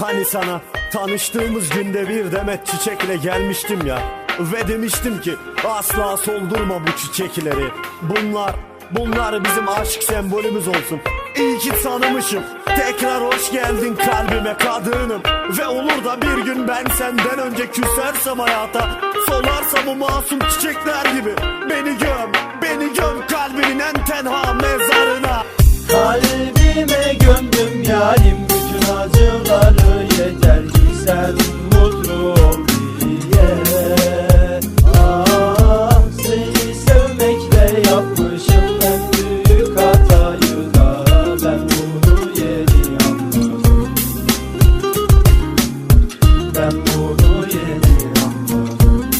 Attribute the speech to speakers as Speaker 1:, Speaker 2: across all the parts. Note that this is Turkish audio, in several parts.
Speaker 1: Hani sana tanıştığımız günde bir demet çiçekle gelmiştim ya. Ve demiştim ki asla soldurma bu çiçekleri. Bunlar, bunlar bizim aşk sembolümüz olsun. İyi ki tanımışım. Tekrar hoş geldin kalbime kadınım. Ve olur da bir gün ben senden önce küsersem hayata Solarsam o masum çiçekler gibi Beni
Speaker 2: sen mutlu ol diye. Ah seni sevmekle yapmışım en büyük hatayı da ben bunu yeni anladım. Ben bunu yeni anladım.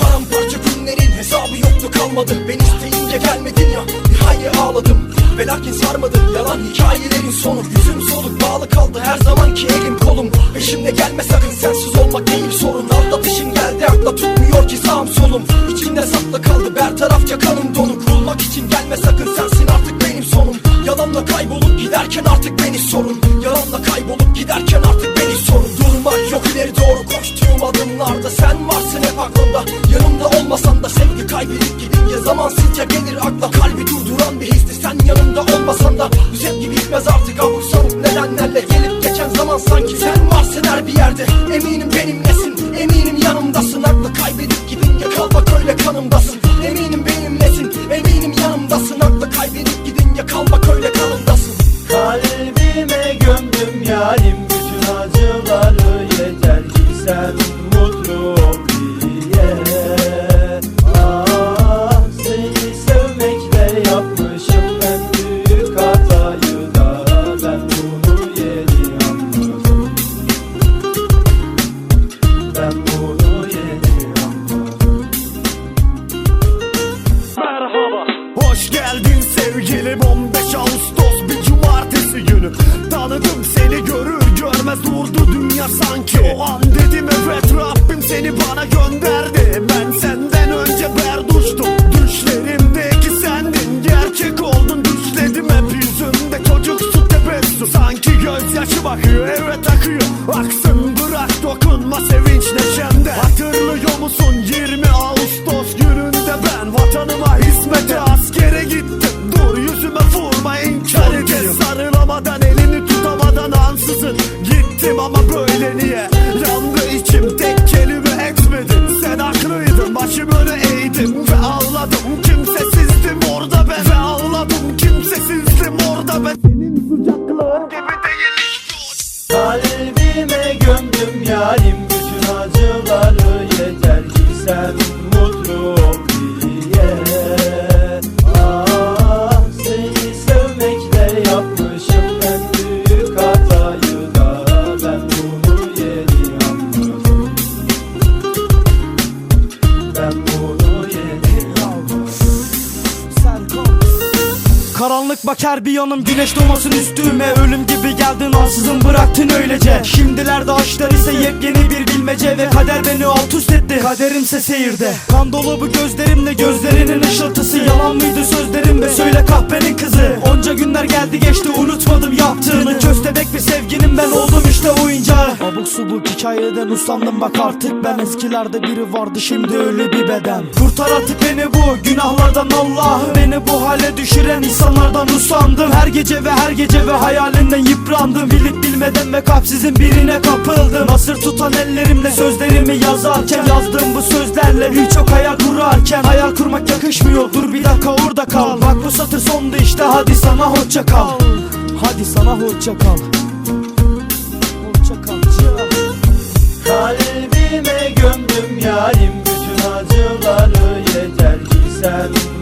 Speaker 3: Paramparça günlerin hesabı yoktu kalmadı. Ben Ve lakin sarmadı. Yalan hikayelerin sonu. Yüzüm soluk bağlı kaldı. Her zamanki elim kolum. Peşimde gelme sakın. Sensiz olmak değil sorun. Aldatışın geldi. Akla tutmuyor ki sağım solum. İçimde saklı kaldı. Bertarafça kanım donuk Bulmak için gelme sakın. Sensin artık benim sonum. Yalanla kaybolup giderken artık beni sorun. Yalanla kaybolup giderken artık beni sorun. Durmak yok ileri doğru koştuğum adımlarda Sen varsın hep aklımda. Yanımda olmasan da sevgi kaybedip gidince Zamansızca gelir akla. Kalbi durduran bir histi. Sen yanımda olmasan da bu sevgi bitmez artık. Abuk sabuk nedenlerle gelip geçen zaman sanki Sen varsın her bir yerde. Eminim benimlesin Eminim yanımdasın. Aklı kaybedip gidince kal bak öyle kanımdasın. Eminim benimlesin eminim yanımdasın. Aklı kaybedip gidince kal bak öyle kanımdasın.
Speaker 2: Kalbime gömdüm yarim
Speaker 1: 15 Ağustos bir cumartesi günü. Tanıdım seni görür görmez durdu dünya sanki. O an dedim evet Rabbim seni bana gönderdi. Ben senden önce berduştum. Düşlerimdeki sendin. Gerçek oldun düşledim hep yüzümde. Çocuksu tebessüm. Sanki gözyaşı bakıyor evet akıyor. Aksın orada ben Senin sıcaklığın gibi değil.
Speaker 2: Kalbime gömdüm yarim. Bütün acıları yeter ki sen mutlu ol
Speaker 4: Karanlık bakar bir yanım güneş doğmasın üstüme. Ölüm gibi geldin ansızın bıraktın öylece. Şimdilerde aşklar ise yepyeni bir bilmece Ve kader beni alt üst etti. Kaderimse seyirde. Kan dolu bu gözlerimle gözlerinin ışıltısı. Yalan mıydı sözlerim be? Söyle kahpenin kızı. Onca günler geldi geçti unutmadım yaptığını bir sevginin ben oldum işte oyuncağı. Abuk subuk hikayeden uslandım bak artık ben. Eskilerde biri vardı şimdi ölü bir beden. Kurtar artık beni bu günahlardan Allah'ım. Beni bu hale düşüren insanlardan usandım. Her gece ve her gece ve hayalinden yıprandım. Bilip bilmeden ve kalpsizin birine kapıldım. Nasır tutan ellerimle sözlerimi yazarken Yazdığım bu sözlerle birçok hayal kurarken Hayal kurmak yakışmıyor. Dur bir dakika orada kal. Bak bu satır sondu işte. Hadi sana hoşça kal. Hadi sana hoşça kal
Speaker 2: Kalbime gömdüm yarim Bütün acıları yeter ki sen.